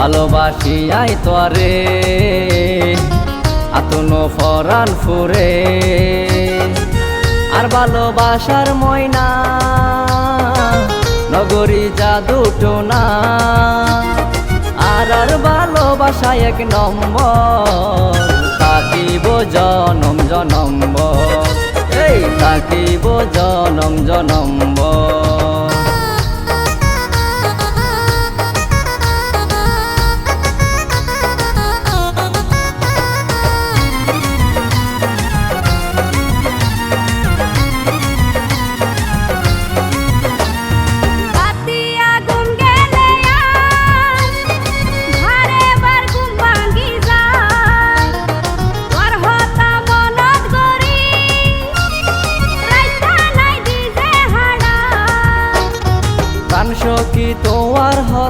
ভালোবাসি আই তোরে আতুনো ফরান ফুরে। আর ভালোবাসার ময়না, নগরী জাদু টোনা। আর আর ভালোবাসা এক নম্বর, থাকিব জনম জনম্বর। এই থাকিব জনম জনম্বর।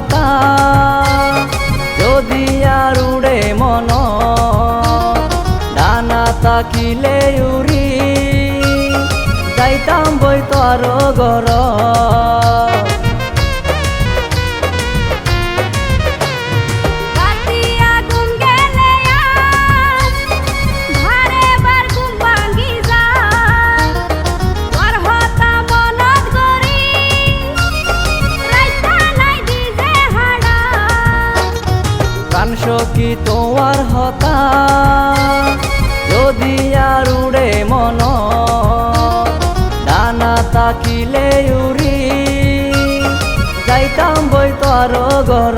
তোমার হতা যদি আর উড়ে মন ডানা তাকিলে উড়ি যাইতাম বই তোর গর সখী তোমার হতা? যদি আর উড়ে মন ডানা তাকিলে উড়ি। যাইতাম বই তোর গর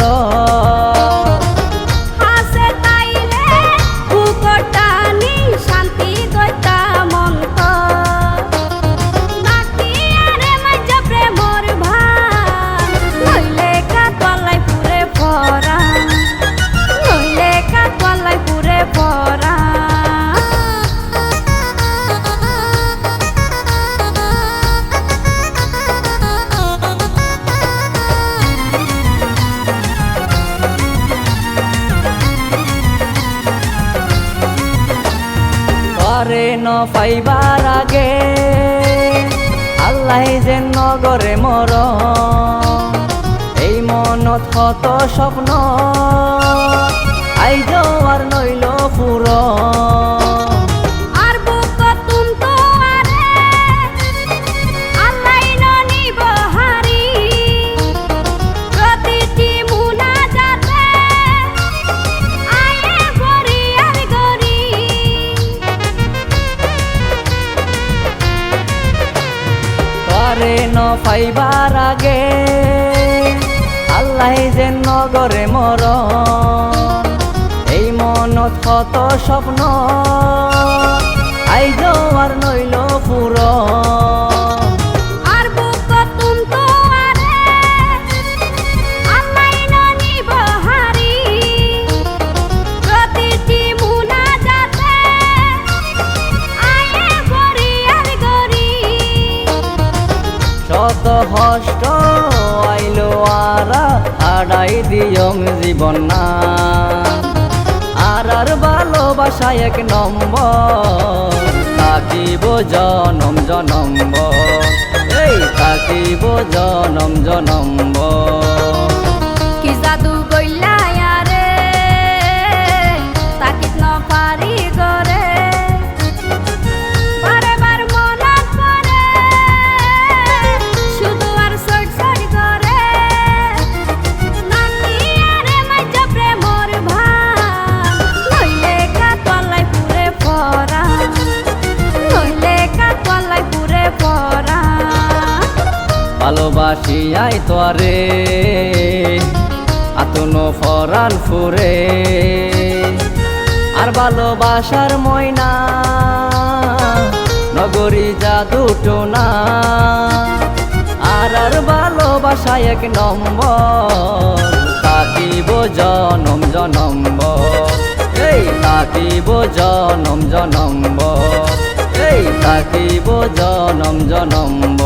করে ন পাইবার আগে আল্লাহ যে নগরে মর এই মনত হত স্বপ্ন। পাইবার আগে আল্লাহ যে নগরে মর এই মনত শত স্বপ্ন শত হষ্ট আইলো আরা, আড়াই দিয়ং জীবন না। আর আর ভালোবাসা এক নম্বর, থাকিব জনম জনম্ব এই থাকিব জনম জনম্বর। আই তোরে আতুনো ফরান ফুরে। আর ভালোবাসার ময়না, নগরী জাদু টোনা। আর আর ভালোবাসা এক নম্বর, থাকিব জনম জনম্বর। এই থাকিব জনম জনম্ব এই থাকিব জনম জনম্ব